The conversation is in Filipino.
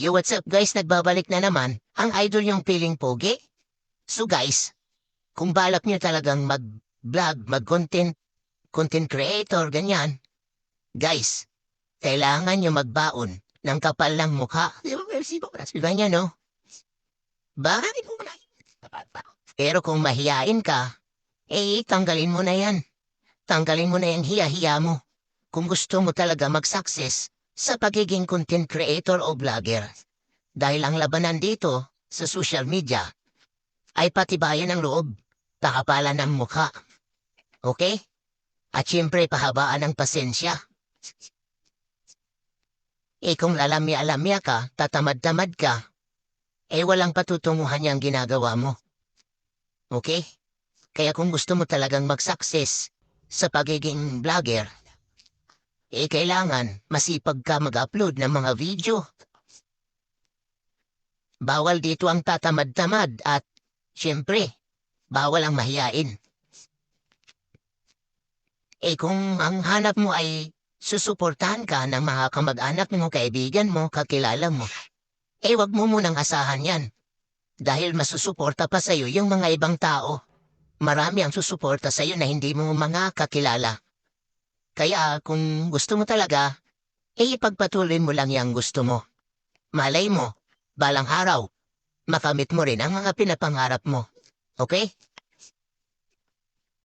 Yo, what's up guys? Nagbabalik na naman. Ang idol yung feeling pogi. So guys, kung balak nyo talagang mag-vlog, mag-content, content creator, ganyan, guys, kailangan nyo magbaon ng kapal ng mukha. Di ba, Mercy? Ba niya, no? Bakit mo na? Pero kung mahiyain ka, eh, tanggalin mo na yan. Tanggalin mo na yung hiya-hiya mo. Kung gusto mo talaga mag-success sa pagiging content creator o vlogger. Dahil ang labanan dito sa social media ay patibayan ng loob, takapalan ng mukha. Okay? At siyempre pahabaan ng pasensya. Eh kung lalamya-alamya ka, tatamad-tamad ka, eh walang patutunguhan yung ginagawa mo. Okay? Kaya kung gusto mo talagang mag-success sa pagiging vlogger, eh kailangan masipag ka mag-upload ng mga video. Bawal dito ang tatamad-tamad at, siyempre, bawal ang mahiyain. Eh kung ang hanap mo ay susuportahan ka ng mga kamag-anak mo, kaibigan mo, kakilala mo, eh wag mo munang asahan yan. Dahil masusuporta pa sa'yo yung mga ibang tao. Marami ang susuporta sa'yo na hindi mo mga kakilala. Kaya kung gusto mo talaga, eh ipagpatuloy mo lang yung gusto mo. Malay mo, balang araw, makamit mo rin ang mga pinapangarap mo. Okay?